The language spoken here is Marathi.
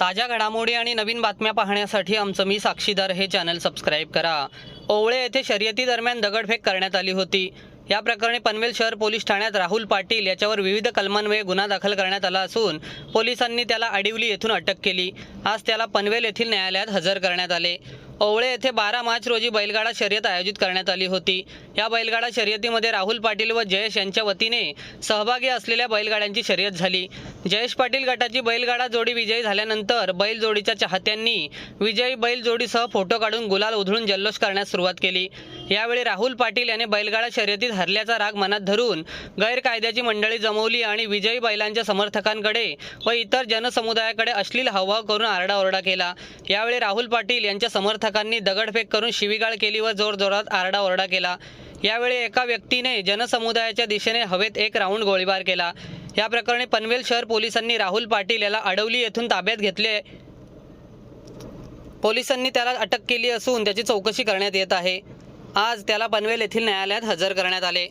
ताज्या घडामोडी आणि नवीन बातम्या पाहण्यासाठी आमचं मी साक्षीदार हे चॅनल सबस्क्राईब करा. ओवळे येथे शर्यती दरम्यान दगडफेक करण्यात आली होती. या प्रकरणी पनवेल शहर पोलीस ठाण्यात राहुल पाटील याच्यावर विविध कलमान्वये गुन्हा दाखल करण्यात आला असून पोलिसांनी त्याला आडिवली येथून अटक केली. आज त्याला पनवेल येथील न्यायालयात हजर करण्यात आले. ओवळे येथे बारा मार्च रोजी बैलगाडा शर्यत आयोजित करण्यात आली होती. या बैलगाडा शर्यतीमध्ये राहुल पाटील व जयेश यांच्या वतीने सहभागी असलेल्या बैलगाड्यांची शर्यत झाली. जयेश पाटील गटाची बैलगाडा जोडी विजयी झाल्यानंतर बैल जोडीच्या चाहत्यांनी विजयी बैल जोडीसह फोटो काढून गुलाल उधळून जल्लोष करण्यास सुरुवात केली. यावेळी राहुल पाटील याने बैलगाडा शर्यतीत हरल्याचा राग मनात धरून गैरकायद्याची मंडळी जमवली आणि विजयी बैलांच्या समर्थकांकडे व इतर जनसमुदायाकडे अश्लील हावभाव करून आरडाओरडा केला. यावेळी राहुल पाटील यांच्या समर्थकांनी दगडफेक करून शिवीगाळ केली व जोरजोरात आरडाओरडा केला. यावेळी एका व्यक्तीने जनसमुदायाच्या दिशेने हवेत एक राऊंड गोळीबार केला. या प्रकरणी पनवेल शहर पोलिसांनी राहुल पाटील याला अडवली येथून ताब्यात घेतले. पोलिसांनी त्याला अटक केली असून त्याची चौकशी करण्यात येत आहे. आज त्याला पनवेल येथील न्यायालयात हजर करण्यात आले.